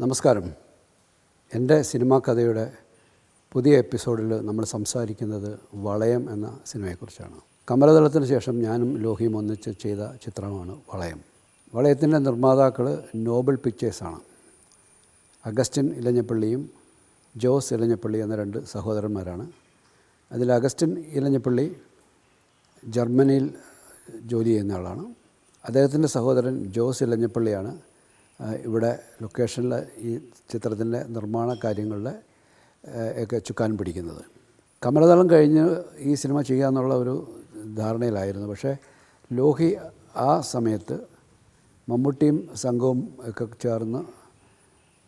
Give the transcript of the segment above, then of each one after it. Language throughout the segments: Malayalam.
നമസ്കാരം. എന്റെ സിനിമാ കഥയുടെ പുതിയ എപ്പിസോഡിൽ നമ്മൾ സംസാരിക്കുന്നത് വളയം എന്ന സിനിമയെക്കുറിച്ചാണ്. കമലതളത്തിന് ശേഷം ഞാനും ലോഹിയും ഒന്നിച്ച് ചെയ്ത ചിത്രമാണ് വളയം. വളയത്തിന്റെ നിർമ്മാതാക്കൾ നോബൽ പിക്ചേഴ്സാണ് അഗസ്റ്റിൻ ഇലഞ്ഞപ്പള്ളിയും ജോസ് ഇലഞ്ഞപ്പള്ളി എന്ന രണ്ട് സഹോദരന്മാരാണ്. അതിൽ അഗസ്റ്റിൻ ഇലഞ്ഞപ്പള്ളി ജർമ്മനിയിൽ ജോലി ചെയ്യുന്ന ആളാണ്. അദ്ദേഹത്തിന്റെ സഹോദരൻ ജോസ് ഇലഞ്ഞപ്പള്ളിയാണ് ഇവിടെ ലൊക്കേഷനിൽ ഈ ചിത്രത്തിന്റെ നിർമ്മാണ കാര്യങ്ങളിൽ ഒക്കെ ചുക്കാൻ പിടിക്കുന്നത്. കമലതളം കഴിഞ്ഞ് ഈ സിനിമ ചെയ്യാമെന്നുള്ള ഒരു ധാരണയിലായിരുന്നു. പക്ഷേ ലോഹി ആ സമയത്ത് മമ്മൂട്ടിയും സംഘവും ഒക്കെ ചേർന്ന്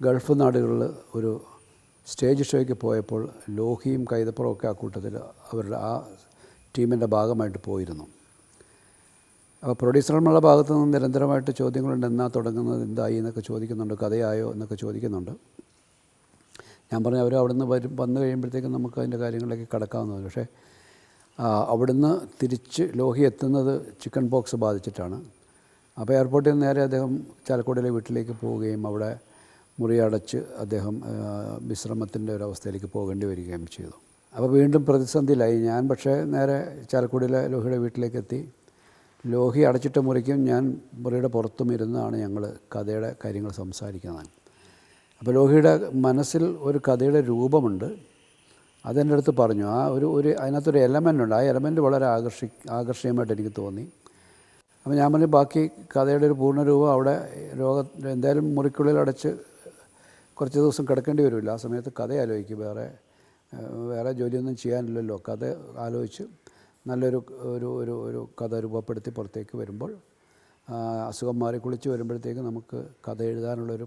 ഗൾഫ് നാടുകളിൽ ഒരു സ്റ്റേജ് ഷോയ്ക്ക് പോയപ്പോൾ ലോഹിയും കൈതപ്പുറവും ഒക്കെ ആ കൂട്ടത്തിൽ അവരുടെ ആ ടീമിന്റെ ഭാഗമായിട്ട് പോയിരുന്നു. അപ്പോൾ പ്രൊഡ്യൂസർമാരുടെ ഭാഗത്തു നിന്ന് നിരന്തരമായിട്ട് ചോദ്യങ്ങളുണ്ട് എന്നാ തുടങ്ങുന്നത് എന്തായി എന്നൊക്കെ ചോദിക്കുന്നുണ്ട് കഥയായോ എന്നൊക്കെ ചോദിക്കുന്നുണ്ട്. ഞാൻ പറഞ്ഞു അവർ അവിടുന്ന് വരും വന്നു കഴിയുമ്പോഴത്തേക്കും നമുക്ക് അതിന്റെ കാര്യങ്ങളിലേക്ക് കടക്കാവുന്നതാണ്. പക്ഷേ അവിടുന്ന് തിരിച്ച് ലോഹി എത്തുന്നത് ചിക്കൻ ബോക്സ് ബാധിച്ചിട്ടാണ്. അപ്പോൾ എയർപോർട്ടിൽ നിന്ന് നേരെ അദ്ദേഹം ചാലക്കുടിയിലെ വീട്ടിലേക്ക് പോവുകയും അവിടെ മുറി അടച്ച് അദ്ദേഹം വിശ്രമത്തിന്റെ ഒരു അവസ്ഥയിലേക്ക് പോകേണ്ടി വരികയും ചെയ്തു. അപ്പോൾ വീണ്ടും പ്രതിസന്ധിയിലായി. ഞാൻ പക്ഷേ നേരെ ചാലക്കുടിയിലെ ലോഹിയുടെ വീട്ടിലേക്ക് എത്തി. ലോഹി അടച്ചിട്ട മുറിക്കും ഞാൻ മുറിയുടെ പുറത്തും ഇരുന്നാണ് ഞങ്ങൾ കഥയുടെ കാര്യങ്ങൾ സംസാരിക്കുന്നത്. അപ്പോൾ ലോഹിയുടെ മനസ്സിൽ ഒരു കഥയുടെ രൂപമുണ്ട്. അതെന്റെ അടുത്ത് പറഞ്ഞു. ആ ഒരു ഒരു അതിനകത്തൊരു എലമെന്റ് ഉണ്ട്. ആ എലമെന്റ് വളരെ ആകർഷി ആകർഷണീയമായിട്ട് എനിക്ക് തോന്നി. അപ്പോൾ ഞാൻ പറഞ്ഞു ബാക്കി കഥയുടെ ഒരു പൂർണരൂപം അവിടെ രോഗ എന്തായാലും മുറിക്കുള്ളിൽ അടച്ച് കുറച്ച് ദിവസം കിടക്കേണ്ടി വരുമല്ലോ. ആ സമയത്ത് കഥ ആലോചിക്കും. വേറെ വേറെ ജോലിയൊന്നും ചെയ്യാനില്ലല്ലോ. കഥ ആലോചിച്ച് നല്ലൊരു ഒരു ഒരു ഒരു കഥ രൂപപ്പെടുത്തി പുറത്തേക്ക് വരുമ്പോൾ അസുഖം മാറി കുളിച്ച് വരുമ്പോഴത്തേക്ക് നമുക്ക് കഥ എഴുതാനുള്ളൊരു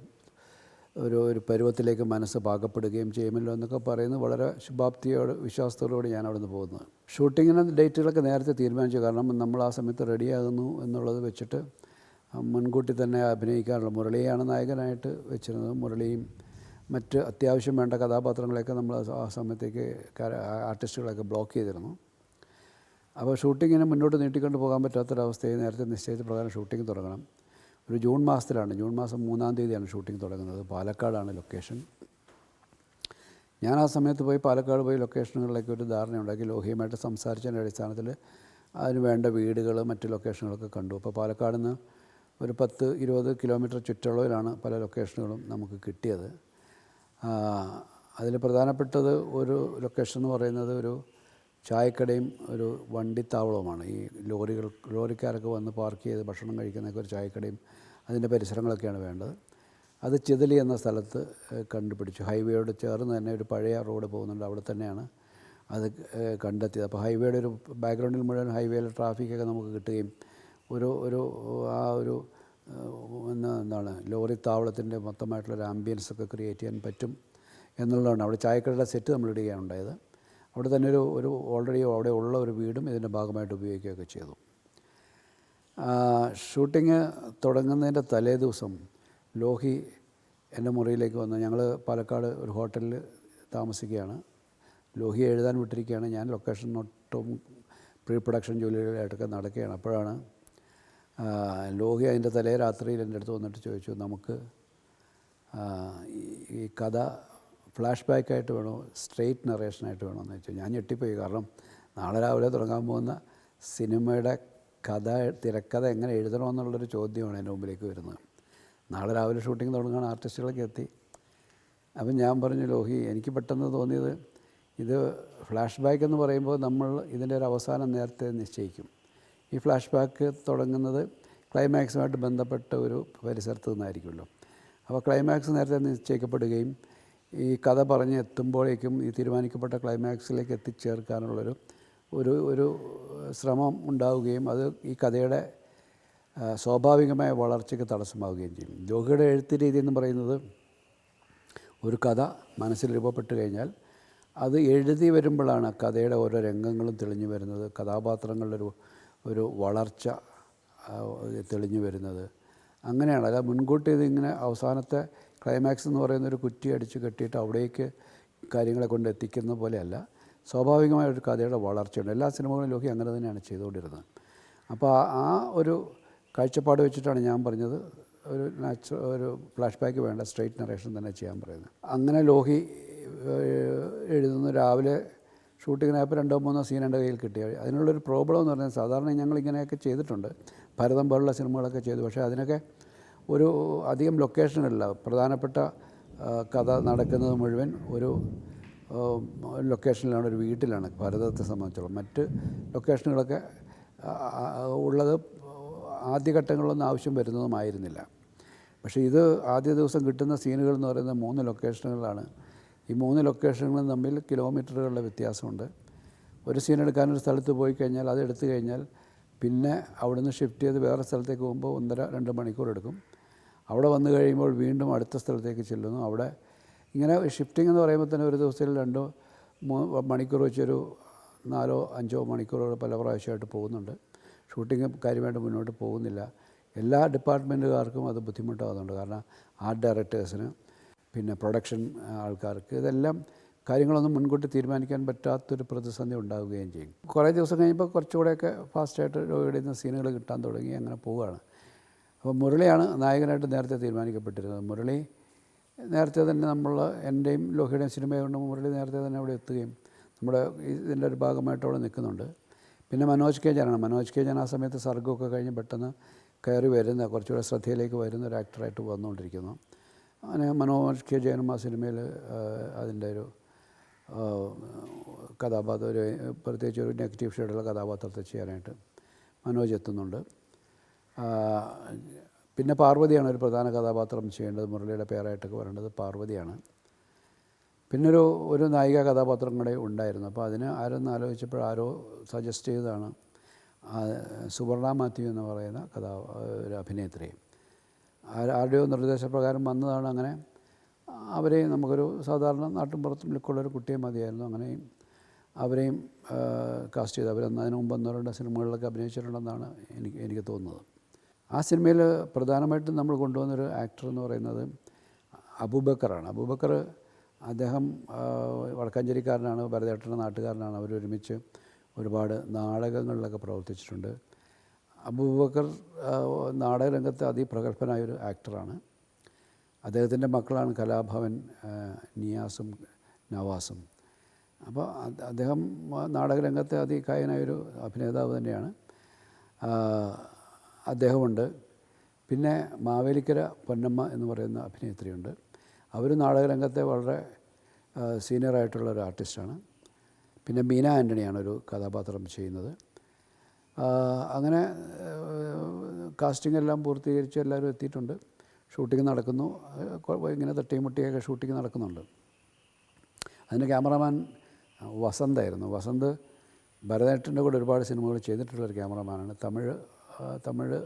ഒരു ഒരു പരുവത്തിലേക്ക് മനസ്സ് പാകപ്പെടുകയും ചെയ്യുമല്ലോ എന്നൊക്കെ പറയുന്നത് വളരെ ശുഭാപ്തിയോട് വിശ്വാസത്തോടുകൂടി ഞാൻ അവിടെ നിന്ന് പോകുന്നത്. ഷൂട്ടിങ്ങിന് ഡേറ്റുകളൊക്കെ നേരത്തെ തീരുമാനിച്ചു. കാരണം നമ്മൾ ആ സമയത്ത് റെഡിയാകുന്നു എന്നുള്ളത് വെച്ചിട്ട് മുൻകൂട്ടി തന്നെ അഭിനയിക്കാറുള്ള മുരളിയാണ് നായകനായിട്ട് വെച്ചിരുന്നത്. മുരളിയും മറ്റ് അത്യാവശ്യം വേണ്ട കഥാപാത്രങ്ങളെയൊക്കെ നമ്മൾ ആ സമയത്തേക്ക് ആർട്ടിസ്റ്റുകളൊക്കെ ബ്ലോക്ക് ചെയ്തിരുന്നു. അപ്പോൾ ഷൂട്ടിങ്ങിന് മുന്നോട്ട് നീട്ടിക്കൊണ്ട് പോകാൻ പറ്റാത്തൊരവസ്ഥയിൽ നേരത്തെ നിശ്ചയിച്ച പ്രകാരം ഷൂട്ടിംഗ് തുടങ്ങണം. ഒരു ജൂൺ മാസത്തിലാണ്. ജൂൺ മാസം മൂന്നാം തീയതിയാണ് ഷൂട്ടിംഗ് തുടങ്ങുന്നത്. പാലക്കാടാണ് ലൊക്കേഷൻ. ഞാൻ ആ സമയത്ത് പോയി പാലക്കാട് പോയി ലൊക്കേഷനുകളിലേക്ക് ഒരു ധാരണ ഉണ്ടാക്കി. ലോഹിയുമായിട്ട് സംസാരിച്ചതിന്റെ അടിസ്ഥാനത്തിൽ അതിന് വേണ്ട വീടുകൾ മറ്റ് ലൊക്കേഷനുകളൊക്കെ കണ്ടു. അപ്പോൾ പാലക്കാട് നിന്ന് ഒരു പത്ത് ഇരുപത് കിലോമീറ്റർ ചുറ്റളവിലാണ് പല ലൊക്കേഷനുകളും നമുക്ക് കിട്ടിയത്. അതിൽ പ്രധാനപ്പെട്ടത് ഒരു ലൊക്കേഷൻ എന്ന് പറയുന്നത് ഒരു ചായക്കടയും ഒരു വണ്ടിത്താവളവുമാണ്. ഈ ലോറികൾ ലോറിക്കാരൊക്കെ വന്ന് പാർക്ക് ചെയ്ത് ഭക്ഷണം കഴിക്കുന്നൊക്കെ ഒരു ചായക്കടയും അതിന്റെ പരിസരങ്ങളൊക്കെയാണ് വേണ്ടത്. അത് ചിതലി എന്ന സ്ഥലത്ത് കണ്ടുപിടിച്ചു. ഹൈവേയോട് ചേർന്ന് തന്നെ ഒരു പഴയ റോഡ് പോകുന്നുണ്ട് അവിടെ തന്നെയാണ് അത് കണ്ടെത്തിയത്. അപ്പോൾ ഹൈവേയുടെ ഒരു ബാക്ക്ഗ്രൗണ്ടിൽ മുഴുവൻ ഹൈവേയിലെ ട്രാഫിക്കൊക്കെ നമുക്ക് കിട്ടുകയും ഒരു ഒരു ആ ഒരു എന്താണ് ലോറി താവളത്തിന്റെ മൊത്തമായിട്ടുള്ളൊരു ആംബിയൻസ് ഒക്കെ ക്രിയേറ്റ് ചെയ്യാൻ പറ്റും എന്നുള്ളതാണ്. അവിടെ ചായക്കടയുടെ സെറ്റ് നമ്മൾ ഇടുകയാണ് ഉണ്ടായത്. അവിടെ തന്നെ ഒരു ഒരു ഓൾറെഡി അവിടെ ഉള്ള ഒരു വീടും ഇതിന്റെ ഭാഗമായിട്ട് ഉപയോഗിക്കുകയൊക്കെ ചെയ്തു. ഷൂട്ടിങ് തുടങ്ങുന്നതിന്റെ തലേ ദിവസം ലോഹി എന്റെ മുറിയിലേക്ക് വന്നു ഞങ്ങൾ പാലക്കാട് ഒരു ഹോട്ടലിൽ താമസിക്കുകയാണ്. ലോഹി എഴുതാൻ വിട്ടിരിക്കുകയാണ്. ഞാൻ ലൊക്കേഷൻ ഒട്ടും പ്രീ പ്രൊഡക്ഷൻ ജോലികളായിട്ടൊക്കെ നടക്കുകയാണ്. അപ്പോഴാണ് ലോഹി അതിന്റെ തലേ രാത്രിയിൽ എന്റെ അടുത്ത് വന്നിട്ട് ചോദിച്ചു നമുക്ക് ഈ കഥ ഫ്ലാഷ് ബാക്കായിട്ട് വേണോ? സ്ട്രെയിറ്റ് നറേഷനായിട്ട് വേണോ എന്ന് വെച്ചാൽ ഞാൻ ഞെട്ടിപ്പോയി. കാരണം നാളെ രാവിലെ തുടങ്ങാൻ പോകുന്ന സിനിമയുടെ കഥ തിരക്കഥ എങ്ങനെ എഴുതണമെന്നുള്ളൊരു ചോദ്യമാണ് എന്റെ മുമ്പിലേക്ക് വരുന്നത്. നാളെ രാവിലെ ഷൂട്ടിംഗ് തുടങ്ങാൻ ആർട്ടിസ്റ്റുകളൊക്കെ എത്തി. അപ്പം ഞാൻ പറഞ്ഞു ലോഹി എനിക്ക് പെട്ടെന്ന് തോന്നിയത് ഇത് ഫ്ലാഷ് ബാക്ക് എന്ന് പറയുമ്പോൾ നമ്മൾ ഇതിന്റെ ഒരു അവസാനം നേരത്തെ നിശ്ചയിക്കും. ഈ ഫ്ലാഷ് ബാക്ക് തുടങ്ങുന്നത് ക്ലൈമാക്സുമായിട്ട് ബന്ധപ്പെട്ട ഒരു പരിസരത്ത് നിന്നായിരിക്കുമല്ലോ. അപ്പോൾ ക്ലൈമാക്സ് നേരത്തെ നിശ്ചയിക്കപ്പെടുകയും ഈ കഥ പറഞ്ഞ് എത്തുമ്പോഴേക്കും ഈ തീരുമാനിക്കപ്പെട്ട ക്ലൈമാക്സിലേക്ക് എത്തിച്ചേർക്കാനുള്ളൊരു ഒരു ഒരു ശ്രമം ഉണ്ടാവുകയും അത് ഈ കഥയുടെ സ്വാഭാവികമായ വളർച്ചയ്ക്ക് തടസ്സമാവുകയും ചെയ്യും. ജോഹിയുടെ എഴുത്ത് രീതി എന്ന് പറയുന്നത് ഒരു കഥ മനസ്സിൽ രൂപപ്പെട്ട് കഴിഞ്ഞാൽ അത് എഴുതി വരുമ്പോഴാണ് കഥയുടെ ഓരോ രംഗങ്ങളും തെളിഞ്ഞു വരുന്നത്. കഥാപാത്രങ്ങളുടെ ഒരു ഒരു വളർച്ച തെളിഞ്ഞു വരുന്നത്. അങ്ങനെയാണ്. അല്ല മുൻകൂട്ടി ഇതിങ്ങനെ അവസാനത്തെ ക്ലൈമാക്സ് എന്ന് പറയുന്ന ഒരു കുറ്റി അടിച്ച് കെട്ടിയിട്ട് അവിടേക്ക് കാര്യങ്ങളെ കൊണ്ട് എത്തിക്കുന്ന പോലെയല്ല. സ്വാഭാവികമായ ഒരു കഥയുടെ വളർച്ചയുണ്ട്. എല്ലാ സിനിമകളും ലോഹി അങ്ങനെ തന്നെയാണ് ചെയ്തുകൊണ്ടിരുന്നത്. അപ്പോൾ ആ- ഒരു കാഴ്ചപ്പാട് വെച്ചിട്ടാണ് ഞാൻ പറഞ്ഞത്. ഒരു നാച്ചുറൽ ഒരു ഫ്ലാഷ് ബാക്ക് വേണ്ട സ്ട്രെയിറ്റ് നറേഷൻ തന്നെ ചെയ്യാൻ പറയുന്നത്. അങ്ങനെ ലോഹി എഴുതുന്ന. രാവിലെ ഷൂട്ടിങ്ങിനായപ്പോൾ രണ്ടോ മൂന്നോ സീൻ എന്റെ കയ്യിൽ കിട്ടി. അതിനുള്ളൊരു പ്രോബ്ലം എന്ന് പറഞ്ഞാൽ സാധാരണ ഞങ്ങൾ ഇങ്ങനെയൊക്കെ ചെയ്തിട്ടുണ്ട്. ഭരതം പോലുള്ള സിനിമകളൊക്കെ ചെയ്തു. പക്ഷേ അതിനൊക്കെ ഒരു അധികം ലൊക്കേഷനുകളില്ല പ്രധാനപ്പെട്ട കഥ നടക്കുന്നത് മുഴുവൻ ഒരു ലൊക്കേഷനിലാണ് ഒരു വീട്ടിലാണ് ഭാരതത്തെ സംബന്ധിച്ചോളം. മറ്റ് ലൊക്കേഷനുകളൊക്കെ ഉള്ളത് ആദ്യഘട്ടങ്ങളിലൊന്നും ആവശ്യം വരുന്നതുമായിരുന്നില്ല പക്ഷേ ഇത് ആദ്യ ദിവസം കിട്ടുന്ന സീനുകൾ എന്ന് പറയുന്നത് മൂന്ന് ലൊക്കേഷനുകളാണ് ഈ മൂന്ന് ലൊക്കേഷനുകളും തമ്മിൽ കിലോമീറ്ററുകളുടെ വ്യത്യാസമുണ്ട്. ഒരു സീൻ എടുക്കാൻ ഒരു സ്ഥലത്ത് പോയി കഴിഞ്ഞാൽ അത് എടുത്തു കഴിഞ്ഞാൽ പിന്നെ അവിടുന്ന് ഷിഫ്റ്റ് ചെയ്ത് വേറെ സ്ഥലത്തേക്ക് പോകുമ്പോൾ ഒന്നര രണ്ട് മണിക്കൂർ എടുക്കും. അവിടെ വന്നു കഴിയുമ്പോൾ വീണ്ടും അടുത്ത സ്ഥലത്തേക്ക് ചെല്ലുന്നു. അവിടെ ഇങ്ങനെ ഷിഫ്റ്റിംഗ് എന്ന് പറയുമ്പോൾ തന്നെ ഒരു ദിവസത്തിൽ രണ്ടോ മണിക്കൂർ വെച്ചൊരു നാലോ അഞ്ചോ മണിക്കൂറുകൾ പല പ്രാവശ്യമായിട്ട് പോകുന്നുണ്ട്. ഷൂട്ടിംഗ് കാര്യമായിട്ട് മുന്നോട്ട് പോകുന്നില്ല. എല്ലാ ഡിപ്പാർട്ട്മെന്റുകാർക്കും അത് ബുദ്ധിമുട്ടാകുന്നുണ്ട് കാരണം ആർട്ട് ഡയറക്ടേഴ്സിന് പിന്നെ പ്രൊഡക്ഷൻ ആൾക്കാർക്ക് ഇതെല്ലാം കാര്യങ്ങളൊന്നും മുൻകൂട്ടി തീരുമാനിക്കാൻ പറ്റാത്തൊരു പ്രതിസന്ധി ഉണ്ടാവുകയും ചെയ്യും. കുറേ ദിവസം കഴിയുമ്പോൾ കുറച്ചുകൂടെയൊക്കെ ഫാസ്റ്റായിട്ട് രോഗിയുടെ സീനുകൾ കിട്ടാൻ തുടങ്ങി അങ്ങനെ പോവുകയാണ്. അപ്പോൾ മുരളിയാണ് നായകനായിട്ട് നേരത്തെ തീരുമാനിക്കപ്പെട്ടിരുന്നത്. മുരളി നേരത്തെ തന്നെ നമ്മൾ എന്റെയും ലോഹിയുടെയും സിനിമയുണ്ട് മുരളി നേരത്തെ തന്നെ അവിടെ എത്തുകയും നമ്മുടെ ഇതിന്റെ ഒരു ഭാഗമായിട്ട് അവിടെ നിൽക്കുന്നുണ്ട്. പിന്നെ മനോജ് കെ ജനാണ്. മനോജ് കെ ജൻ ആ സമയത്ത് സർഗമൊക്കെ കഴിഞ്ഞ് പെട്ടെന്ന് കയറി വരുന്ന കുറച്ചുകൂടെ ശ്രദ്ധയിലേക്ക് വരുന്ന ഒരു ആക്ടറായിട്ട് വന്നുകൊണ്ടിരിക്കുന്നു. അങ്ങനെ മനോജ് കെ ജയനും ആ സിനിമയിൽ അതിന്റെ ഒരു കഥാപാത്രം ഒരു പ്രത്യേകിച്ച് ഒരു നെഗറ്റീവ് ഷെയ്ഡുള്ള കഥാപാത്രത്തെ ചെയ്യാനായിട്ട് മനോജ് എത്തുന്നുണ്ട്. പിന്നെ പാർവതിയാണ് ഒരു പ്രധാന കഥാപാത്രം ചെയ്യേണ്ടത്. മുരളിയുടെ പേരായിട്ടൊക്കെ വരേണ്ടത് പാർവതിയാണ്. പിന്നെ ഒരു നായിക കഥാപാത്രം കൂടെ ഉണ്ടായിരുന്നു. അപ്പോൾ അതിന് ആരൊന്ന് ആലോചിച്ചപ്പോൾ ആരോ സജസ്റ്റ് ചെയ്തതാണ്. സുവർണ മാത്യു എന്ന് പറയുന്ന കഥാ ഒരു അഭിനേത്രി. ആര- ആരുടെയോ നിർദ്ദേശപ്രകാരം വന്നതാണ് അങ്ങനെ. അവരെയും നമുക്കൊരു സാധാരണ നാട്ടിൻപുറത്തും ലുക്കുള്ളൊരു കുട്ടിയെ മതിയായിരുന്നു. അങ്ങനെയും അവരെയും കാസ്റ്റ് ചെയ്ത്. അവരന്ന് അതിന് മുമ്പ് ഒന്നോ രണ്ടോ സിനിമകളിലൊക്കെ അഭിനയിച്ചിട്ടുണ്ടെന്നാണ് എനിക്ക് എനിക്ക് തോന്നുന്നത്. ആ സിനിമയിൽ പ്രധാനമായിട്ടും നമ്മൾ കൊണ്ടുവന്നൊരു ആക്ടർ എന്ന് പറയുന്നത് അബൂബക്കറാണ്. അബൂബക്കർ അദ്ദേഹം വടക്കാഞ്ചേരിക്കാരനാണ് ഭരതേട്ടന്റെ നാട്ടുകാരനാണ്. അവരൊരുമിച്ച് ഒരുപാട് നാടകങ്ങളിലൊക്കെ പ്രവർത്തിച്ചിട്ടുണ്ട്. അബൂബക്കർ നാടകരംഗത്ത് അതിപ്രഗത്ഭനായൊരു ആക്ടറാണ് അദ്ദേഹത്തിന്റെ മക്കളാണ് കലാഭവൻ നിയാസും നവാസും. അപ്പോൾ അദ്ദേഹം നാടകരംഗത്തെ അതികായനായൊരു അഭിനേതാവ് തന്നെയാണ്. അദ്ദേഹമുണ്ട്. പിന്നെ മാവേലിക്കര പൊന്നമ്മ എന്ന് പറയുന്ന അഭിനേത്രിയുണ്ട്. അവർ നാടകരംഗത്തെ വളരെ സീനിയറായിട്ടുള്ള ഒരു ആർട്ടിസ്റ്റാണ് പിന്നെ മീന ആന്റണിയാണ് ഒരു കഥാപാത്രം ചെയ്യുന്നത്. അങ്ങനെ കാസ്റ്റിംഗ് എല്ലാം പൂർത്തീകരിച്ച് എല്ലാവരും എത്തിയിട്ടുണ്ട്. ഷൂട്ടിംഗ് നടക്കുന്നു. ഇങ്ങനെ തട്ടിയും മുട്ടിയൊക്കെ ഷൂട്ടിംഗ് നടക്കുന്നുണ്ട്. അതിന് ക്യാമറാമാൻ വസന്തായിരുന്നു വസന്ത് ഭരതേട്ടന്റെ കൂടെ ഒരുപാട് സിനിമകൾ ചെയ്തിട്ടുള്ളൊരു ക്യാമറമാനാണ് തമിഴ് തമിഴ്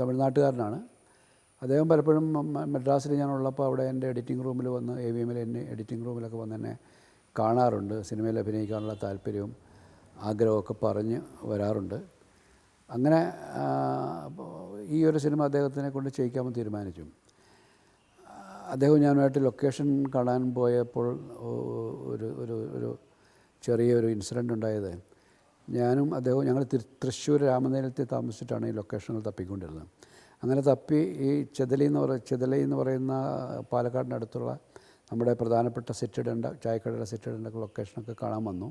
തമിഴ്നാട്ടുകാരനാണ്. അദ്ദേഹം പലപ്പോഴും മദ്രാസിൽ ഞാനുള്ളപ്പോൾ അവിടെ എന്റെ എഡിറ്റിംഗ് റൂമിൽ വന്ന് എ വി എമ്മിൽ എന്നെ എഡിറ്റിംഗ് റൂമിലൊക്കെ വന്ന് എന്നെ കാണാറുണ്ട്. സിനിമയിൽ അഭിനയിക്കാനുള്ള താല്പര്യവും ആഗ്രഹമൊക്കെ പറഞ്ഞ് വരാറുണ്ട്. അങ്ങനെ ഈ ഒരു സിനിമ അദ്ദേഹത്തിനെ കൊണ്ട് ചെയ്യിക്കാമെന്ന് തീരുമാനിച്ചു. അദ്ദേഹം ഞാനുമായിട്ട് ലൊക്കേഷൻ കാണാൻ പോയപ്പോൾ ഒരു ഒരു ഒരു ചെറിയൊരു ഇൻസിഡന്റ് ഉണ്ടായത് ഞാനും അദ്ദേഹവും ഞങ്ങൾ തൃശ്ശൂർ രാമനഗരത്തിൽ താമസിച്ചിട്ടാണ് ഈ ലൊക്കേഷനുകൾ തപ്പിക്കൊണ്ടിരുന്നത്. അങ്ങനെ തപ്പി ഈ ചെതലി എന്ന് പറയുന്ന ചെതലി എന്ന് പറയുന്ന പാലക്കാടിനടുത്തുള്ള നമ്മുടെ പ്രധാനപ്പെട്ട സെറ്റിടേണ്ട ചായക്കടയുടെ സെറ്റിടേണ്ട ലൊക്കേഷനൊക്കെ കാണാൻ വന്നു.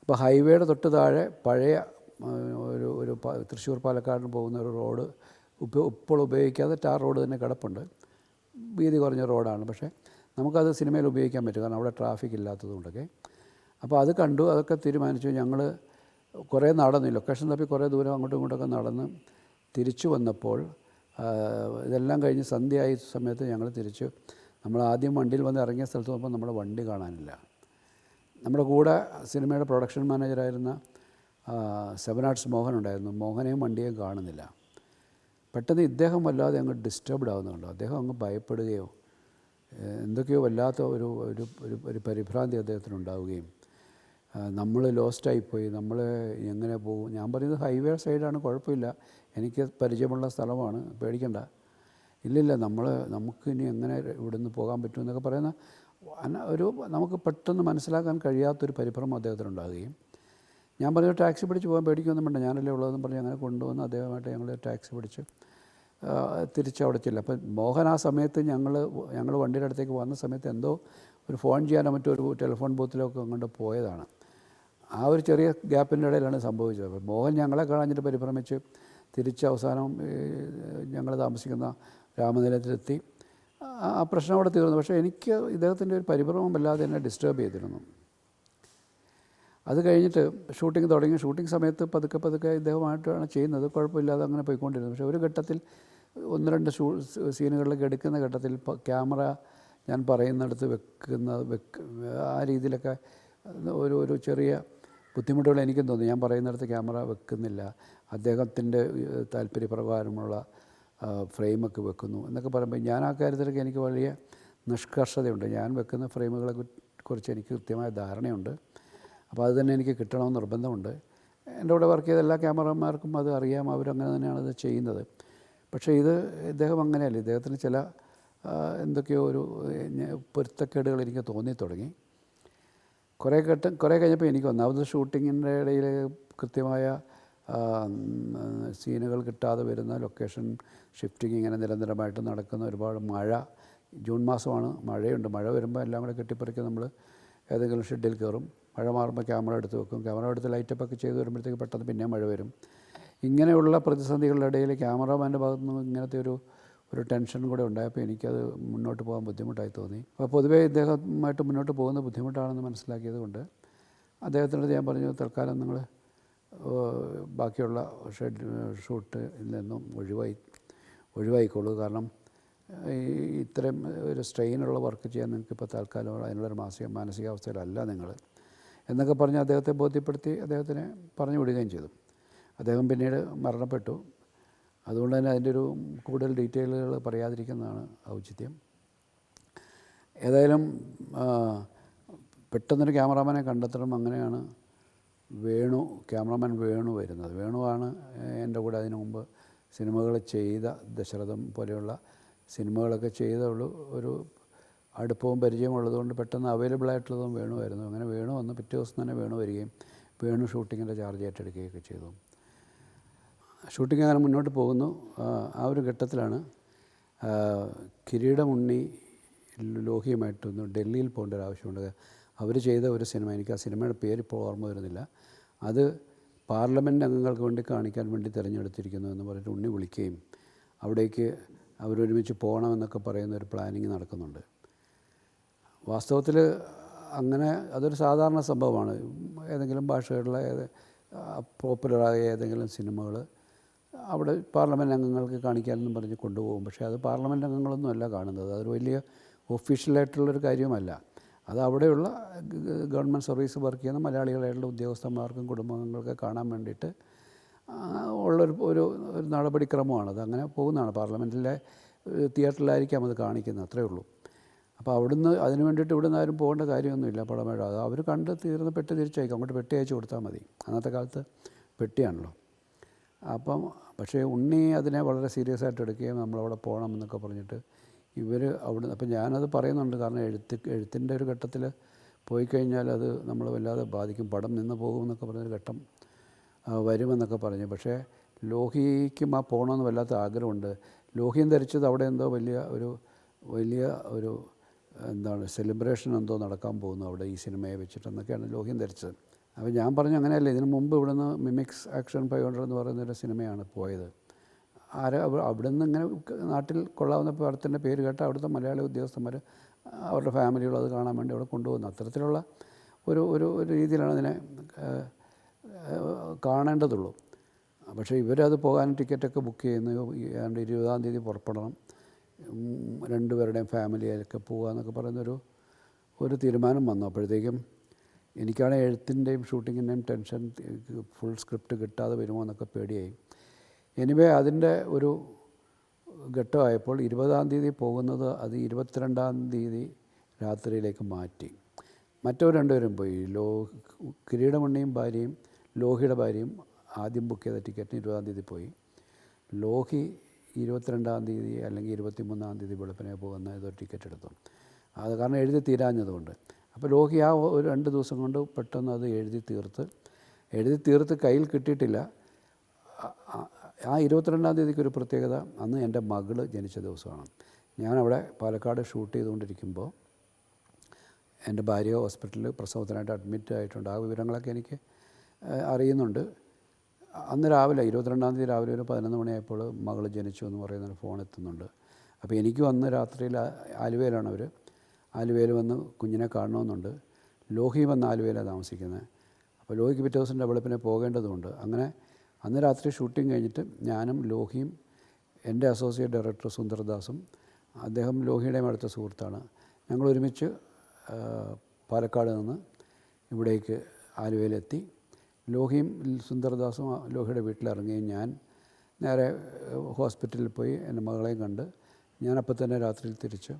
അപ്പോൾ ഹൈവേയുടെ തൊട്ട് താഴെ പഴയ ഒരു ഒരു തൃശ്ശൂർ പാലക്കാടിന് പോകുന്ന ഒരു റോഡ് ഇപ്പോൾ ഉപയോഗിക്കാതെ ടാർ റോഡ് തന്നെ കിടപ്പുണ്ട്. വീതി കുറഞ്ഞ റോഡാണ്. പക്ഷേ നമുക്കത് സിനിമയിൽ ഉപയോഗിക്കാൻ പറ്റും. കാരണം അവിടെ ട്രാഫിക് ഇല്ലാത്തതുകൊണ്ടൊക്കെ. അപ്പോൾ അത് കണ്ടു അതൊക്കെ തീരുമാനിച്ചു. ഞങ്ങൾ കുറേ നടന്നു ലൊക്കേഷൻ തപ്പി കുറേ ദൂരം അങ്ങോട്ടും ഇങ്ങോട്ടൊക്കെ നടന്ന് തിരിച്ചു വന്നപ്പോൾ ഇതെല്ലാം കഴിഞ്ഞ് സന്ധ്യയായ സമയത്ത് ഞങ്ങൾ തിരിച്ചു. നമ്മൾ ആദ്യം വണ്ടിയിൽ വന്ന് ഇറങ്ങിയ സ്ഥലത്ത് നോക്കുമ്പോൾ നമ്മുടെ വണ്ടി കാണാനില്ല. നമ്മുടെ കൂടെ സിനിമയുടെ പ്രൊഡക്ഷൻ മാനേജറായിരുന്ന സെവൻ ആർട്സ് മോഹൻ ഉണ്ടായിരുന്നു. മോഹനെയും വണ്ടിയെയും കാണുന്നില്ല. പെട്ടെന്ന് ഇദ്ദേഹം വല്ലാതെ അങ്ങ് ഡിസ്റ്റർബ്ഡ് ആവുന്നുണ്ടോ? അദ്ദേഹം അങ്ങ് ഭയപ്പെടുകയോ എന്തൊക്കെയോ വല്ലാത്ത ഒരു ഒരു ഒരു പരിഭ്രാന്തി അദ്ദേഹത്തിന് ഉണ്ടാവുകയും നമ്മൾ ലോസ്റ്റായിപ്പോയി നമ്മൾ എങ്ങനെ പോകും? ഞാൻ പറയുന്നത് ഹൈവേ സൈഡാണ് കുഴപ്പമില്ല. എനിക്ക് പരിചയമുള്ള സ്ഥലമാണ്. പേടിക്കണ്ട. ഇല്ലില്ല നമ്മൾ നമുക്ക് ഇനി എങ്ങനെ ഇവിടെ നിന്ന് പോകാൻ പറ്റുമെന്നൊക്കെ പറയുന്ന ഒരു നമുക്ക് പെട്ടെന്ന് മനസ്സിലാക്കാൻ കഴിയാത്തൊരു പരിഭ്രമം അദ്ദേഹത്തിനുണ്ടാകുകയും. ഞാൻ പറഞ്ഞു ടാക്സി പിടിച്ച് പോകാൻ പേടിക്കൊന്നും വേണ്ട. ഞാനല്ലേ ഉള്ളതെന്ന് പറഞ്ഞ് അങ്ങനെ കൊണ്ടുവന്ന് അദ്ദേഹമായിട്ട് ഞങ്ങൾ ടാക്സി പിടിച്ച് തിരിച്ചവിടെ ചെല്ലും. അപ്പം മോഹൻ ആ സമയത്ത് ഞങ്ങൾ ഞങ്ങൾ വണ്ടിയുടെ അടുത്തേക്ക് വന്ന സമയത്ത് എന്തോ ഒരു ഫോൺ ചെയ്യാനോ മറ്റോ ഒരു ടെലിഫോൺ ബൂത്തിലൊക്കെ അങ്ങോട്ട് പോയതാണ്. ആ ഒരു ചെറിയ ഗ്യാപ്പിന്റെ ഇടയിലാണ് സംഭവിച്ചത്. അപ്പോൾ മോഹൻ ഞങ്ങളെ കാണാഞ്ഞിട്ട് പരിഭ്രമിച്ച് തിരിച്ച് അവസാനം ഞങ്ങൾ താമസിക്കുന്ന രാമനിലയത്തിലെത്തി. ആ പ്രശ്നം അവിടെ തീർന്നു. പക്ഷേ എനിക്ക് ഇദ്ദേഹത്തിന്റെ ഒരു പരിഭ്രമം വല്ലാതെ എന്നെ ഡിസ്റ്റർബ് ചെയ്തിരുന്നു. അത് കഴിഞ്ഞിട്ട് ഷൂട്ടിംഗ് തുടങ്ങി. ഷൂട്ടിംഗ് സമയത്ത് പതുക്കെ പതുക്കെ ഇദ്ദേഹമായിട്ടാണ് ചെയ്യുന്നത്. കുഴപ്പമില്ലാതെ അങ്ങനെ പോയിക്കൊണ്ടിരുന്നു. പക്ഷേ ഒരു ഘട്ടത്തിൽ ഒന്ന് രണ്ട് ഷൂ സീനുകളിലൊക്കെ എടുക്കുന്ന ഘട്ടത്തിൽ ക്യാമറ ഞാൻ പറയുന്നിടത്ത് വെക്കുന്ന വെക്ക് ആ രീതിയിലൊക്കെ ഒരു ഒരു ചെറിയ ബുദ്ധിമുട്ടുകൾ എനിക്കും തോന്നി ഞാൻ പറയുന്നിടത്ത് ക്യാമറ വെക്കുന്നില്ല. അദ്ദേഹത്തിന്റെ താല്പര്യപ്രകാരമുള്ള ഫ്രെയിമൊക്കെ വെക്കുന്നു എന്നൊക്കെ പറയുമ്പോൾ ഞാൻ ആ കാര്യത്തിലൊക്കെ എനിക്ക് വലിയ നിഷ്കർഷതയുണ്ട്. ഞാൻ വെക്കുന്ന ഫ്രെയിമുകളെ കുറിച്ച് എനിക്ക് കൃത്യമായ ധാരണയുണ്ട്. അപ്പോൾ അത് തന്നെ എനിക്ക് കിട്ടണമെന്ന് നിർബന്ധമുണ്ട്. എന്റെ കൂടെ വർക്ക് ചെയ്ത എല്ലാ ക്യാമറമാർക്കും അത് അറിയാം. അവരങ്ങനെ തന്നെയാണ് അത് ചെയ്യുന്നത്. പക്ഷേ ഇത് ഇദ്ദേഹം അങ്ങനെയല്ല. ഇദ്ദേഹത്തിന് ചില എന്തൊക്കെയോ ഒരു പൊരുത്തക്കേടുകൾ എനിക്ക് തോന്നി തുടങ്ങി. കുറേ ഘട്ടം കുറേ കഴിഞ്ഞപ്പോൾ എനിക്ക് ഒന്നാമത് ഷൂട്ടിങ്ങിന്റെ ഇടയിൽ കൃത്യമായ സീനുകൾ കിട്ടാതെ വരുന്ന ലൊക്കേഷൻ ഷിഫ്റ്റിംഗ് ഇങ്ങനെ നിരന്തരമായിട്ട് നടക്കുന്ന ഒരുപാട് മഴ. ജൂൺ മാസമാണ് മഴയുണ്ട്. മഴ വരുമ്പോൾ എല്ലാം കൂടെ കെട്ടിപ്പറിക്ക് നമ്മൾ. ഏതെങ്കിലും ഷെഡിൽ കയറും. മഴ മാറുമ്പോൾ ക്യാമറ എടുത്ത് വെക്കും. ക്യാമറ എടുത്ത് ലൈറ്റപ്പ് ഒക്കെ ചെയ്ത് വരുമ്പോഴത്തേക്ക് പെട്ടെന്ന് പിന്നെ മഴ വരും. ഇങ്ങനെയുള്ള പ്രതിസന്ധികളുടെ ഇടയിൽ ക്യാമറാമാന്റെ ഭാഗത്തുനിന്ന് ഇങ്ങനത്തെ ഒരു ഒരു ടെൻഷൻ കൂടെ ഉണ്ടായപ്പോൾ എനിക്കത് മുന്നോട്ട് പോകാൻ ബുദ്ധിമുട്ടായി തോന്നി. അപ്പോൾ പൊതുവേ ഇദ്ദേഹമായിട്ട് മുന്നോട്ട് പോകുന്ന ബുദ്ധിമുട്ടാണെന്ന് മനസ്സിലാക്കിയത് കൊണ്ട് അദ്ദേഹത്തിനോട് ഞാൻ പറഞ്ഞു തൽക്കാലം നിങ്ങൾ ബാക്കിയുള്ള ഷെഡ് ഷൂട്ട് നിന്നും ഒഴിവായി ഒഴിവായിക്കോളൂ. കാരണം ഇത്രയും ഒരു സ്ട്രെയിനുള്ള വർക്ക് ചെയ്യാൻ നിങ്ങൾക്ക് ഇപ്പോൾ തൽക്കാലം അതിനുള്ളൊരു മാനസിക മാനസികാവസ്ഥയിലല്ല നിങ്ങൾ. എന്നൊക്കെ പറഞ്ഞ് അദ്ദേഹത്തെ ബോധ്യപ്പെടുത്തി അദ്ദേഹത്തിനെ പറഞ്ഞു വിടുകയും ചെയ്തു. അദ്ദേഹം പിന്നീട് മരണപ്പെട്ടു. അതുകൊണ്ട് തന്നെ അതിന്റെ ഒരു കൂടുതൽ ഡീറ്റെയിലുകൾ പറയാതിരിക്കുന്നതാണ് ഔചിത്യം. ഏതായാലും പെട്ടെന്നൊരു ക്യാമറാമാനെ കണ്ടെത്തണം അങ്ങനെയാണ് വേണു ക്യാമറാമാൻ വേണു വരുന്നത്. വേണുവാണ് എന്റെ കൂടെ അതിനു മുമ്പ് സിനിമകൾ ചെയ്ത ദശരഥം പോലെയുള്ള സിനിമകളൊക്കെ ചെയ്ത ഒരു അടുപ്പവും പരിചയവും ഉള്ളതുകൊണ്ട് പെട്ടെന്ന് അവൈലബിൾ ആയിട്ടുള്ളതും വേണുമായിരുന്നു അങ്ങനെ വേണു വന്ന് പിറ്റേ ദിവസം തന്നെ വേണു വരികയും വേണു ഷൂട്ടിങ്ങിന്റെ ചാർജ് ഏറ്റെടുക്കുകയൊക്കെ ചെയ്തു. ഷൂട്ടിംഗ് അങ്ങനെ മുന്നോട്ട് പോകുന്നു. ആ, ഒരു ഘട്ടത്തിലാണ് കിരീടമുണ്ണി ലോഹിയുമായിട്ടൊന്ന് ഡൽഹിയിൽ പോകേണ്ട ഒരു ആവശ്യമുണ്ട്. അവർ ചെയ്ത ഒരു സിനിമ എനിക്ക് ആ സിനിമയുടെ പേര് ഇപ്പോൾ ഓർമ്മ വരുന്നില്ല. അത് പാർലമെന്റ് അംഗങ്ങൾക്ക് വേണ്ടി കാണിക്കാൻ വേണ്ടി തിരഞ്ഞെടുത്തിരിക്കുന്നു എന്ന് പറഞ്ഞിട്ട് ഉണ്ണി വിളിക്കുകയും അവിടേക്ക് അവരൊരുമിച്ച് പോകണമെന്നൊക്കെ പറയുന്ന ഒരു പ്ലാനിങ് നടക്കുന്നുണ്ട്. വാസ്തവത്തിൽ അങ്ങനെ അതൊരു സാധാരണ സംഭവമാണ്. ഏതെങ്കിലും ഭാഷകളിലെ പോപ്പുലറായ ഏതെങ്കിലും സിനിമകൾ അവിടെ പാർലമെന്റ് അംഗങ്ങൾക്ക് കാണിക്കാനെന്നും പറഞ്ഞ് കൊണ്ടുപോകും. പക്ഷേ അത് പാർലമെന്റ് അംഗങ്ങളൊന്നും അല്ല കാണുന്നത്. അതൊരു വലിയ ഒഫീഷ്യലായിട്ടുള്ളൊരു കാര്യമല്ല അത് അവിടെയുള്ള ഗവൺമെന്റ് സർവീസ് വർക്ക് ചെയ്യുന്ന മലയാളികളായിട്ടുള്ള ഉദ്യോഗസ്ഥന്മാർക്കും കുടുംബാംഗങ്ങൾക്ക് കാണാൻ വേണ്ടിയിട്ട് ഉള്ളൊരു ഒരു ഒരു നടപടിക്രമമാണ്. അത് അങ്ങനെ പോകുന്നതാണ്. പാർലമെന്റിലെ തിയേറ്ററിലായിരിക്കാം അത് കാണിക്കുന്നത്. അത്രേ ഉള്ളൂ. അപ്പോൾ അവിടുന്ന് അതിന് വേണ്ടിയിട്ട് ഇവിടുന്ന് ആരും പോകേണ്ട കാര്യമൊന്നുമില്ല പടമേഴ അത് അവർ കണ്ട് തീർന്ന് പെട്ടി തിരിച്ചയക്കും. അങ്ങോട്ട് പെട്ടി അയച്ചു കൊടുത്താൽ മതി. അന്നത്തെ കാലത്ത് പെട്ടിയാണല്ലോ. അപ്പം പക്ഷേ ഉണ്ണി അതിനെ വളരെ സീരിയസ് ആയിട്ട് എടുക്കുകയും നമ്മളവിടെ പോകണം എന്നൊക്കെ പറഞ്ഞിട്ട് ഇവർ അവിടെ അപ്പം ഞാനത് പറയുന്നുണ്ട്. കാരണം എഴുത്ത് എഴുത്തിന്റെ ഒരു ഘട്ടത്തിൽ പോയി കഴിഞ്ഞാൽ അത് നമ്മൾ വല്ലാതെ ബാധിക്കും. പടം നിന്ന് പോകുമെന്നൊക്കെ പറഞ്ഞൊരു ഘട്ടം വരുമെന്നൊക്കെ പറഞ്ഞു. പക്ഷേ ലോഹിക്കും ആ പോകണമെന്ന് വല്ലാത്ത ആഗ്രഹമുണ്ട്. ലോഹിയും ധരിച്ചത് അവിടെ എന്തോ വലിയ ഒരു വലിയ ഒരു എന്താണ് സെലിബ്രേഷൻ എന്തോ നടക്കാൻ പോകുന്നു അവിടെ ഈ സിനിമയെ വെച്ചിട്ടെന്നൊക്കെയാണ് ലോഹിയും ധരിച്ചത്. അപ്പോൾ ഞാൻ പറഞ്ഞു അങ്ങനെയല്ല ഇതിനു മുമ്പ് ഇവിടുന്ന് മിമിക്സ് ആക്ഷൻ ഫൈവ് ഹൺഡ്രഡ് എന്ന് പറയുന്നൊരു സിനിമയാണ് പോയത്. ആരെ അവ- അവിടുന്ന് ഇങ്ങനെ നാട്ടിൽ കൊള്ളാവുന്ന പടത്തിന്റെ പേര് കേട്ട അവിടുത്തെ മലയാളി ഉദ്യോഗസ്ഥന്മാർ അവരുടെ ഫാമിലികൾ അത് കാണാൻ വേണ്ടി അവിടെ കൊണ്ടുപോകുന്നു അത്തരത്തിലുള്ള ഒരു ഒരു രീതിയിലാണ് ഏഹ്, കാണേണ്ടതുള്ളൂ. പക്ഷേ ഇവരത് പോകാൻ ടിക്കറ്റൊക്കെ ബുക്ക് ചെയ്യുന്നു. ഏതാണ്ട് ഇരുപതാം തീയതി പുറപ്പെടണം. രണ്ടുപേരുടെയും ഫാമിലിയൊക്കെ പോകുക എന്നൊക്കെ പറയുന്നൊരു ഒരു തീരുമാനം വന്നു. അപ്പോഴത്തേക്കും എനിക്കാണ് എഴുത്തിന്റെയും ഷൂട്ടിങ്ങിന്റെയും ടെൻഷൻ ഫുൾ സ്ക്രിപ്റ്റ് കിട്ടാതെ വരുമോ എന്നൊക്കെ പേടിയായി. എനിവേ അതിന്റെ ഒരു ഘട്ടമായപ്പോൾ ഇരുപതാം തീയതി പോകുന്നത് അത് ഇരുപത്തിരണ്ടാം തീയതി രാത്രിയിലേക്ക് മാറ്റി. മറ്റവർ രണ്ടുപേരും പോയി. ലോ കിരീടമണ്ണിയും ഭാര്യയും ലോഹിയുടെ ഭാര്യയും ആദ്യം ബുക്ക് ചെയ്ത ടിക്കറ്റിന് ഇരുപതാം തീയതി പോയി. ലോഹി ഇരുപത്തിരണ്ടാം തീയതി അല്ലെങ്കിൽ ഇരുപത്തിമൂന്നാം തീയതി വെളുപ്പിനെ പോകുന്ന ഏതോ ടിക്കറ്റ് എടുത്തു. അത് കാരണം എഴുതി തീരാഞ്ഞതുകൊണ്ട്. അപ്പോൾ ലോഹി ആ ഒരു രണ്ട് ദിവസം കൊണ്ട് പെട്ടെന്ന് അത് എഴുതി തീർത്ത് എഴുതി തീർത്ത് കയ്യിൽ കിട്ടിയിട്ടില്ല. ആ ഇരുപത്തിരണ്ടാം തീയതിക്ക് ഒരു പ്രത്യേകത അന്ന് എന്റെ മകൾ ജനിച്ച ദിവസമാണ്. ഞാനവിടെ പാലക്കാട് ഷൂട്ട് ചെയ്തുകൊണ്ടിരിക്കുമ്പോൾ എന്റെ ഭാര്യ ഹോസ്പിറ്റലിൽ പ്രസവത്തിനായിട്ട് അഡ്മിറ്റ് ആയിട്ടുണ്ട്. ആ വിവരങ്ങളൊക്കെ എനിക്ക് അറിയുന്നുണ്ട്. അന്ന് രാവിലെ ഇരുപത്തിരണ്ടാം തീയതി രാവിലെ ഒരു പതിനൊന്ന് മണിയായപ്പോൾ മകൾ ജനിച്ചു എന്ന് പറയുന്ന ഫോൺ എത്തുന്നുണ്ട്. അപ്പോൾ എനിക്കും അന്ന് രാത്രിയിൽ ആലുവയിലാണ് അവർ ആലുവയിൽ വന്ന് കുഞ്ഞിനെ കാണണമെന്നുണ്ട്. ലോഹി വന്ന് ആലുവയിലാണ് താമസിക്കുന്നത്. അപ്പോൾ ലോഹിക്ക് പിറ്റേ ദിവസം ഡെവലപ്പിനെ പോകേണ്ടതുണ്ട്. അങ്ങനെ അന്ന് രാത്രി ഷൂട്ടിംഗ് കഴിഞ്ഞിട്ട് ഞാനും ലോഹിയും എന്റെ അസോസിയേറ്റ് ഡയറക്ടർ സുന്ദർദാസും അദ്ദേഹം ലോഹിയുടെ അടുത്ത സുഹൃത്താണ്. ഞങ്ങൾ ഒരുമിച്ച് പാലക്കാട് നിന്ന് ഇവിടേക്ക് ആലുവയിലെത്തി. ലോഹിയും സുന്ദർദാസും ലോഹിയുടെ വീട്ടിലിറങ്ങുകയും ഞാൻ നേരെ ഹോസ്പിറ്റലിൽ പോയി എന്റെ മകളെയും കണ്ട് ഞാനപ്പം തന്നെ രാത്രിയിൽ തിരിച്ച്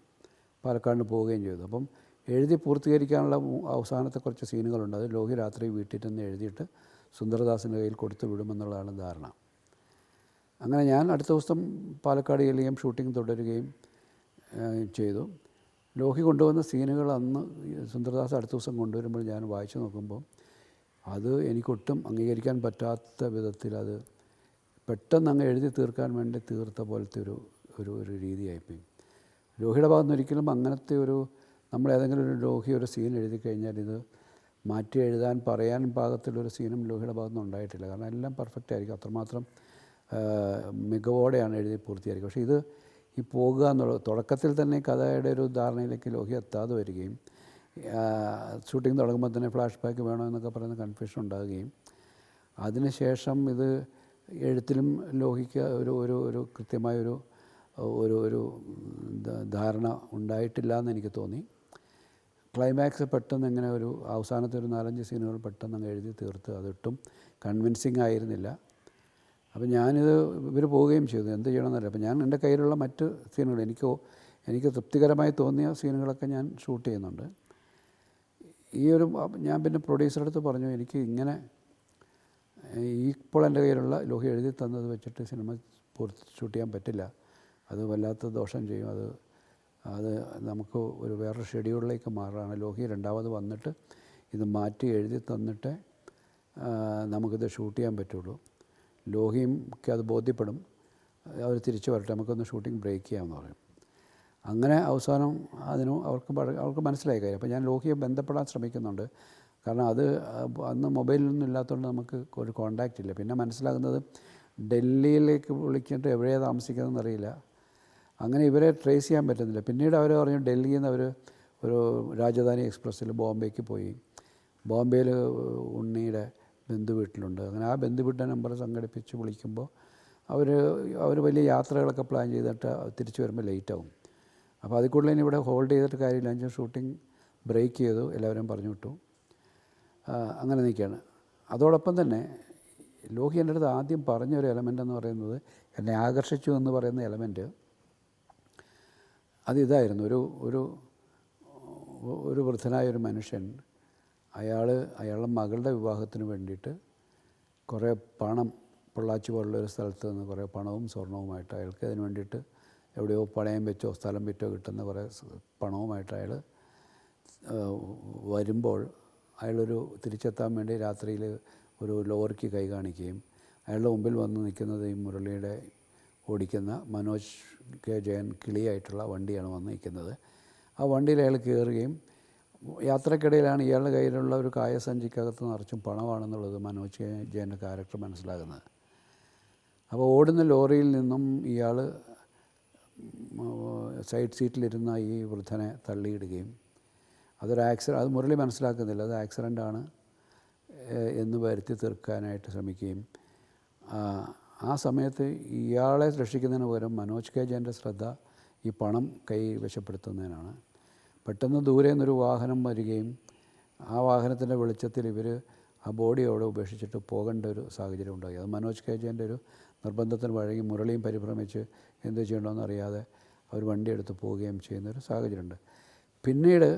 പാലക്കാടിന് പോവുകയും ചെയ്തു. അപ്പം എഴുതി പൂർത്തീകരിക്കാനുള്ള അവസാനത്തെ കുറച്ച് സീനുകളുണ്ട്. അത് ലോഹി രാത്രി വീട്ടിൽ നിന്ന് എഴുതിയിട്ട് സുന്ദരദാസിന്റെ കയ്യിൽ കൊടുത്തു വിടുമെന്നുള്ളതാണ് ധാരണ. അങ്ങനെ ഞാൻ അടുത്ത ദിവസം പാലക്കാട് ചെല്ലുകയും ഷൂട്ടിംഗ് തുടരുകയും ചെയ്തു. ലോഹി കൊണ്ടുവന്ന സീനുകൾ അന്ന് സുന്ദരദാസ് അടുത്ത ദിവസം കൊണ്ടുവരുമ്പോൾ ഞാൻ വായിച്ചു നോക്കുമ്പോൾ അത് എനിക്കൊട്ടും അംഗീകരിക്കാൻ പറ്റാത്ത വിധത്തിൽ അത് പെട്ടെന്ന് അങ്ങ് എഴുതി തീർക്കാൻ വേണ്ടി തീർത്ത പോലത്തെ ഒരു ഒരു ഒരു രീതിയായിപ്പോയി. ലോഹിയുടെ ഭാഗത്ത് നിന്ന് ഒരിക്കലും അങ്ങനത്തെ ഒരു നമ്മൾ ഏതെങ്കിലും ഒരു ലോഹി ഒരു സീൻ എഴുതി കഴിഞ്ഞാൽ ഇത് മാറ്റി എഴുതാൻ പറയാൻ പാകത്തിലൊരു സീനും ലോഹിയുടെ ഭാഗത്തു നിന്ന് ഉണ്ടായിട്ടില്ല. കാരണം എല്ലാം പെർഫെക്റ്റ് ആയിരിക്കും. അത്രമാത്രം മികവോടെയാണ് എഴുതി പൂർത്തിയായിരിക്കും. പക്ഷേ ഇത് ഈ പോകുക എന്നുള്ളത് തുടക്കത്തിൽ തന്നെ കഥയുടെ ഒരു ധാരണയിലേക്ക് ലോഹി എത്താതെ വരികയും ഷൂട്ടിംഗ് തുടങ്ങുമ്പോൾ തന്നെ ഫ്ലാഷ് ബാക്ക് വേണോ എന്നൊക്കെ പറയുന്ന കൺഫ്യൂഷൻ ഉണ്ടാകുകയും അതിനുശേഷം ഇത് എഴുത്തിലും ലോഹിക്ക് ഒരു ഒരു ഒരു കൃത്യമായൊരു ഒരു ഒരു ധാരണ ഉണ്ടായിട്ടില്ല എന്ന് എനിക്ക് തോന്നി. ക്ലൈമാക്സ് പെട്ടെന്ന് ഇങ്ങനെ ഒരു അവസാനത്തെ ഒരു നാലഞ്ച് സീനുകൾ പെട്ടെന്ന് അങ്ങ് എഴുതി തീർത്ത് അതൊട്ടും കൺവിൻസിങ് ആയിരുന്നില്ല. അപ്പോൾ ഞാനിത് ഇവർ പോവുകയും ചെയ്തു. എന്ത് ചെയ്യണമെന്നല്ല അപ്പോൾ ഞാൻ എന്റെ കയ്യിലുള്ള മറ്റ് സീനുകൾ എനിക്ക് എനിക്ക് തൃപ്തികരമായി തോന്നിയ സീനുകളൊക്കെ ഞാൻ ഷൂട്ട് ചെയ്യുന്നുണ്ട്. ഈ ഒരു ഞാൻ പിന്നെ പ്രൊഡ്യൂസറുടെ അടുത്ത് പറഞ്ഞു എനിക്ക് ഇങ്ങനെ ഇപ്പോൾ എന്റെ കയ്യിലുള്ള ലോഹി എഴുതി തന്നത് വെച്ചിട്ട് സിനിമ പൂർത്തി ഷൂട്ട് ചെയ്യാൻ പറ്റില്ല. അത് വല്ലാത്ത ദോഷം ചെയ്യും. അത് അത് നമുക്ക് ഒരു വേറൊരു ഷെഡ്യൂളിലേക്ക് മാറാണ്. ലോഹി രണ്ടാമത് വന്നിട്ട് ഇത് മാറ്റി എഴുതി തന്നിട്ട് നമുക്കിത് ഷൂട്ട് ചെയ്യാൻ പറ്റുള്ളൂ. ലോഹിക്ക് അത് ബോധ്യപ്പെടും. അവർ തിരിച്ചു വരട്ടെ നമുക്കൊന്ന് ഷൂട്ടിംഗ് ബ്രേക്ക് ചെയ്യാമെന്ന് പറയും. അങ്ങനെ അവസാനം അതിന് അവർക്ക് അവർക്ക് മനസ്സിലായി കാര്യം. അപ്പോൾ ഞാൻ ലോഹിയെ ബന്ധപ്പെടാൻ ശ്രമിക്കുന്നുണ്ട്. കാരണം അത് അന്ന് മൊബൈലൊന്നും ഇല്ലാത്തതുകൊണ്ട് നമുക്ക് ഒരു കോണ്ടാക്റ്റ് ഇല്ല. പിന്നെ മനസ്സിലാകുന്നത് ഡൽഹിയിലേക്ക് വിളിച്ചിട്ട് എവിടെയാണ് താമസിക്കുന്നതെന്ന് അറിയില്ല. അങ്ങനെ ഇവരെ ട്രേസ് ചെയ്യാൻ പറ്റുന്നില്ല. പിന്നീട് അവർ പറഞ്ഞു ഡൽഹിയിൽ നിന്ന് അവർ ഒരു രാജധാനി എക്സ്പ്രസ്സിൽ ബോംബെക്ക് പോയി. ബോംബെയിൽ ഉണ്ണിയുടെ ബന്ധു വീട്ടിലുണ്ട്. അങ്ങനെ ആ ബന്ധു വീട്ടിലെ നമ്പർ സംഘടിപ്പിച്ച് വിളിക്കുമ്പോൾ അവർ അവർ വലിയ യാത്രകളൊക്കെ പ്ലാൻ ചെയ്തിട്ട് തിരിച്ചു വരുമ്പോൾ ലേറ്റാവും അപ്പോൾ അതിൽ കൂടുതൽ ഇവിടെ ഹോൾഡ് ചെയ്തിട്ട് കാര്യമില്ല. അഞ്ച് ഷൂട്ടിംഗ് ബ്രേക്ക് ചെയ്തു. എല്ലാവരും പറഞ്ഞു വിട്ടു. അങ്ങനെ നിൽക്കുകയാണ്. അതോടൊപ്പം തന്നെ ലോഹി എന്റെ അടുത്ത് ആദ്യം പറഞ്ഞൊരു എലമെന്റ് എന്ന് പറയുന്നത് എന്നെ ആകർഷിച്ചു എന്ന് പറയുന്ന എലമെന്റ് അതിതായിരുന്നു. ഒരു ഒരു ഒരു വൃദ്ധനായ ഒരു മനുഷ്യൻ അയാൾ അയാളുടെ മകളുടെ വിവാഹത്തിന് വേണ്ടിയിട്ട് കുറേ പണം പൊള്ളാച്ചി പോലുള്ള ഒരു സ്ഥലത്ത് നിന്ന് കുറേ പണവും സ്വർണവുമായിട്ട് അയാൾക്ക് അതിന് വേണ്ടിയിട്ട് എവിടെയോ പണയം വെച്ചോ സ്ഥലം വിറ്റോ കിട്ടുന്ന കുറേ പണവുമായിട്ട് അയാൾ വരുമ്പോൾ അയാളൊരു തിരിച്ചെത്താൻ വേണ്ടി രാത്രിയിൽ ഒരു ലോറിക്ക് കൈ കാണിക്കുകയും അയാളുടെ മുമ്പിൽ വന്ന് നിൽക്കുന്നത് ഈ മുരളിയുടെ ഓടിക്കുന്ന മനോജ് കെ ജയൻ കിളിയായിട്ടുള്ള വണ്ടിയാണ് വന്നിരിക്കുന്നത്. ആ വണ്ടിയിൽ അയാൾ കയറുകയും യാത്രക്കിടയിലാണ് ഇയാളുടെ കയ്യിലുള്ള ഒരു കായസഞ്ചിക്കകത്ത് നിറച്ചും പണമാണെന്നുള്ളത് മനോജ് കെ ജയന്റെ ക്യാരക്ടർ മനസ്സിലാകുന്നത്. അപ്പോൾ ഓടുന്ന ലോറിയിൽ നിന്നും ഇയാൾ സൈഡ് സീറ്റിലിരുന്ന ഈ വൃദ്ധനെ തള്ളിയിടുകയും അതൊരു ആക്സിഡന്റ് അത് മുരളി മനസ്സിലാക്കുന്നില്ല അത് ആക്സിഡന്റ് ആണ് എന്ന് വരുത്തി തീർക്കാനായിട്ട് ശ്രമിക്കുകയും ആ, സമയത്ത് ഇയാളെ രക്ഷിക്കുന്നതിന് പകരം മനോജ് കെ ജയന്റെ ശ്രദ്ധ ഈ പണം കൈവശപ്പെടുത്തുന്നതിനാണ് പെട്ടെന്ന് ദൂരെ നിന്നൊരു വാഹനം വരികയും ആ വാഹനത്തിന്റെ വെളിച്ചത്തിൽ ഇവർ ആ ബോഡി അവിടെ ഉപേക്ഷിച്ചിട്ട് പോകേണ്ട ഒരു സാഹചര്യം ഉണ്ടായി. അത് മനോജ് കെ ജയന്റെ ഒരു നിർബന്ധത്തിന് വഴങ്ങി മുരളിയും പരിഭ്രമിച്ച് എന്ത് ചെയ്യണമെന്ന് അറിയാതെ അവർ വണ്ടി എടുത്ത് പോവുകയും ചെയ്യുന്ന ഒരു സാഹചര്യമുണ്ട്. പിന്നീട്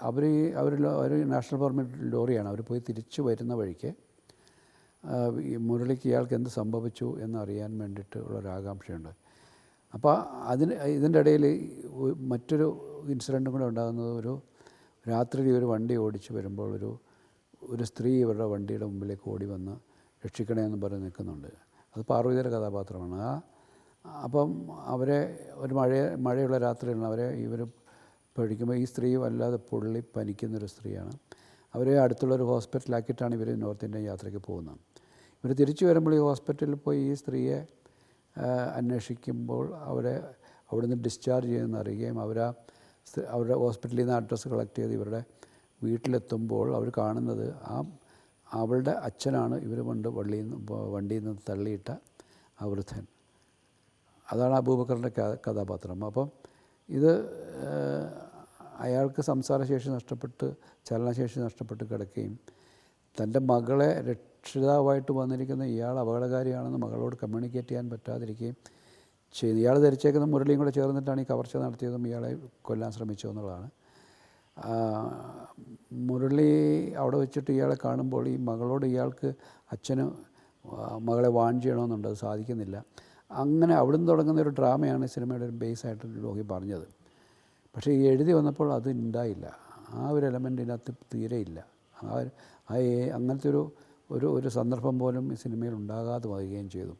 അവർ അവർ അവർ നാഷണൽ പെർമിറ്റ് ലോറിയാണ്. അവർ പോയി തിരിച്ചു വരുന്ന വഴിക്ക് മുരളിക്ക് ഇയാൾക്ക് എന്ത് സംഭവിച്ചു എന്നറിയാൻ വേണ്ടിയിട്ട് ഉള്ളൊരാകാംക്ഷയുണ്ട്. അപ്പോൾ അതിന് ഇതിന്റെ ഇടയിൽ മറ്റൊരു ഇൻസിഡന്റും കൂടെ ഉണ്ടാകുന്നത് ഒരു രാത്രി ഒരു വണ്ടി ഓടിച്ച് വരുമ്പോൾ ഒരു ഒരു സ്ത്രീ ഇവരുടെ വണ്ടിയുടെ മുമ്പിലേക്ക് ഓടി വന്ന് രക്ഷിക്കണേ എന്ന് പറഞ്ഞ് നിൽക്കുന്നുണ്ട്. അത് പാർവതിയുടെ കഥാപാത്രമാണ്. ആ അപ്പം അവരെ ഒരു മഴ മഴയുള്ള രാത്രിയാണ് അവരെ ഇവർ പഠിക്കുമ്പോൾ ഈ സ്ത്രീ വല്ലാതെ പൊള്ളി പനിക്കുന്നൊരു സ്ത്രീയാണ്. അവരെ അടുത്തുള്ളൊരു ഹോസ്പിറ്റലാക്കിയിട്ടാണ് ഇവർ നോർത്ത് ഇന്ത്യൻ യാത്രയ്ക്ക് പോകുന്നത്. ഇവർ തിരിച്ചു വരുമ്പോൾ ഈ ഹോസ്പിറ്റലിൽ പോയി ഈ സ്ത്രീയെ അന്വേഷിക്കുമ്പോൾ അവരെ അവിടെ നിന്ന് ഡിസ്ചാർജ് ചെയ്യുമെന്ന് അറിയുകയും അവരാ അവരുടെ ഹോസ്പിറ്റലിൽ നിന്ന് അഡ്രസ്സ് കളക്ട് ചെയ്ത് ഇവരുടെ വീട്ടിലെത്തുമ്പോൾ അവർ കാണുന്നത് ആ അവളുടെ അച്ഛനാണ് ഇവർ കൊണ്ട് വള്ളിയിൽ നിന്ന് വണ്ടിയിൽ നിന്ന് തള്ളിയിട്ട ആ വൃദ്ധൻ. അതാണ് അബൂബക്കറിന്റെ കഥാപാത്രം. അപ്പം ഇത് അയാൾക്ക് സംസാരശേഷി നഷ്ടപ്പെട്ട് ചലനശേഷി നഷ്ടപ്പെട്ട് കിടക്കുകയും തന്റെ മകളെ രക്ഷിതാവായിട്ട് വന്നിരിക്കുന്ന ഇയാൾ അപകടകാരിയാണെന്ന് മകളോട് കമ്മ്യൂണിക്കേറ്റ് ചെയ്യാൻ പറ്റാതിരിക്കുകയും ചെയ്തു. ഇയാൾ ധരിച്ചേക്കുന്ന മുരളിയും കൂടെ ചേർന്നിട്ടാണ് ഈ കവർച്ച നടത്തിയതും ഇയാളെ കൊല്ലാൻ ശ്രമിച്ചു എന്നുള്ളതാണ്. മുരളി അവിടെ വെച്ചിട്ട് ഇയാളെ കാണുമ്പോൾ ഈ മകളോട് ഇയാൾക്ക് അച്ഛന് മകളെ വാൺ ചെയ്യണമെന്നുണ്ട്. അത് സാധിക്കുന്നില്ല. അങ്ങനെ അവിടുന്ന് തുടങ്ങുന്ന ഒരു ഡ്രാമയാണ് സിനിമയുടെ ഒരു ബേസായിട്ട് ലോഹി പറഞ്ഞത്. പക്ഷേ ഈ എഴുതി വന്നപ്പോൾ അത് ഉണ്ടായില്ല. ആ ഒരു എലമെന്റിനകത്ത് തീരെ ഇല്ല. ആ ആ അങ്ങനത്തെ ഒരു ഒരു ഒരു സന്ദർഭം പോലും ഈ സിനിമയിൽ ഉണ്ടാകാതെ വരികയും ചെയ്തു.